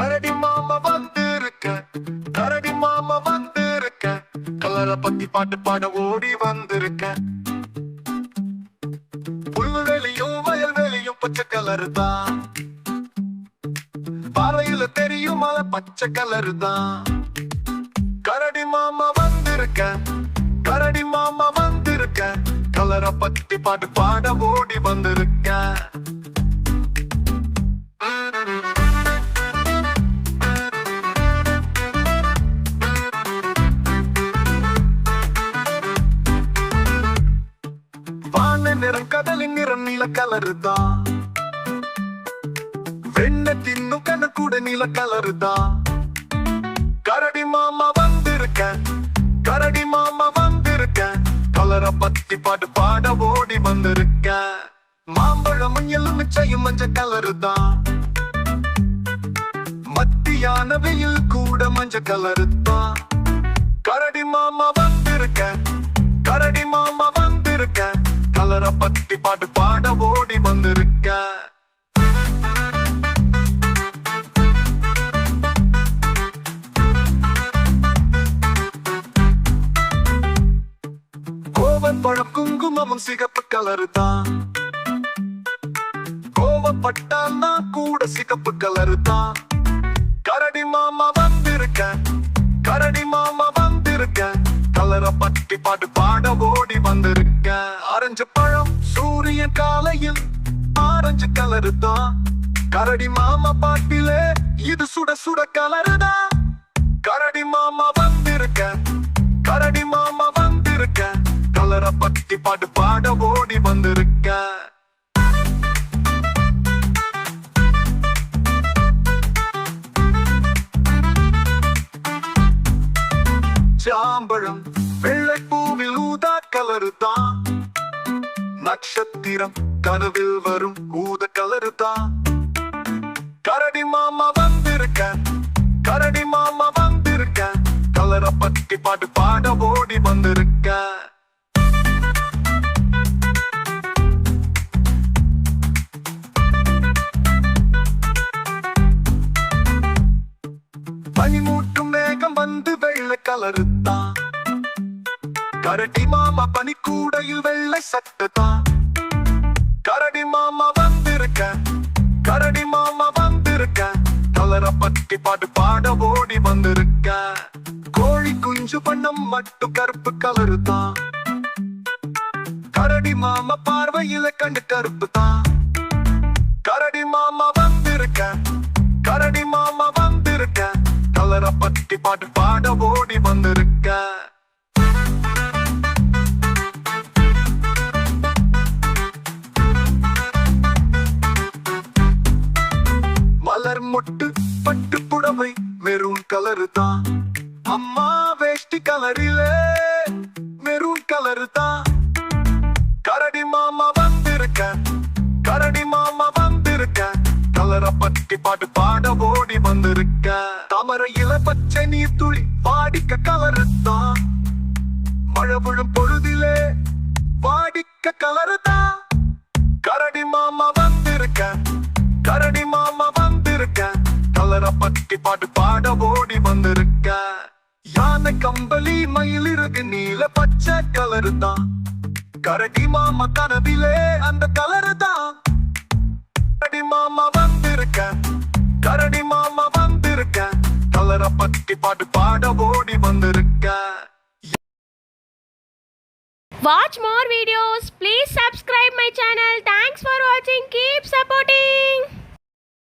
கரடி மாமா வந்திருக்க கரடி மாமா வந்திருக்க கலரை பத்தி பாட்டு பாட ஓடி வந்திருக்க. புல்வெளியும் வயல்வெளியும் பச்சை கலரு தான். பாறையில தெரியும் மலை பச்சை கலரு தான். கரடி மாமா வந்திருக்க கரடி மாமா வந்திருக்க கலரை பத்தி பாட்டு பாட ஓடி வந்திருக்க. நீல கலரு தான். வெண்ண தின்னும் கணக்கூட நீல கலரு தான். கரடி மாமா வந்திருக்க கரடி மாமா வந்திருக்க கலரை பத்தி பாட்டு பாட ஓடி வந்திருக்க மாம்பழமும் எலுமிச்சையும் மஞ்ச கலரு தான். மத்தியான வெயில் கூட மஞ்ச கலரு தான். கரடி மாமா வந்திருக்க பத்தி பாட்டு பாட ஓடி வந்திருக்க. கோவம் பழம் குங்குமமும் சிகப்பு கலரு தான். கோவப்பட்டான்னா கூட சிகப்பு கலரு தான். கரடி மாமா வந்திருக்க கரடி மாமா வந்திருக்க. கலரை பட்டி பாட்டு பாட ஓடி வந்திருக்க. ஆரஞ்சு கரடி மாமா பாட்டிலே இது சுட சுட கலருதா? கரடி மாமா வந்திருக்க கரடி மாமா வந்திருக்க கலர பத்தி பாட்டு பாட ஓடி வந்திருக்க. சாம்பழம் வெள்ளை பூவில் ஊதா கலருதா நட்சத்திரம் கனவில் வரும் ஊத கலருதான் கரடி மாமா வந்திருக்க கரடி மாமா வந்திருக்க கலர பத்தி பாட்டு பாட ஓடி வந்திருக்க பனிமூட்டும் மேகம் வந்து வெள்ளை கலருத்தான் கரடி மாமா பனி கூடையில் வெள்ளை சத்துதான் கரடி மாமா வந்து கரடி மாமா வந்திருக்க? கலரை பத்தி பாட்டு பாட ஓடி வந்திருக்க? கோழி குஞ்சு பண்ணம் மட்டும் கருப்பு கலரு தான். கரடி மாமா பார்வையில கண்டு கருப்பு தான். கரடி மாமா வந்திருக்க? கரடி மாமா வந்திருக்க? கலரை பத்தி பாட்டு பாட ஓடி வந்திருக்க? மெரூன் கலரு தான். அம்மா வேஷ்டி கலரிலே மெரூன் கலரு தான். கரடி மாமா வந்திருக்க கரடி மாமா வந்திருக்க கலரை பத்தி பாட்டு பாட ஓடி வந்திருக்க தாமரையில பச்சை நீர் துளி பாடிக்க கலரு தான். மழை விழும் பொழுதிலே பாடிக்க கலரு தான். கரடி மாமா கலரை பட்டி பாட்டு பாட ஓடி வந்திருக்க யானை கம்பளி மயிலிருக்கு நீல பச்சை கலரு தான் கரடி மாமா கனவிலே அந்த கலரு தான் கரடி மாமா வந்திருக்க கரடி மாமா வந்திருக்க கலரை பட்டி பாட்டு பாட ஓடி வந்திருக்க Watch more videos. Please subscribe my channel. Thanks for watching. Keep supporting.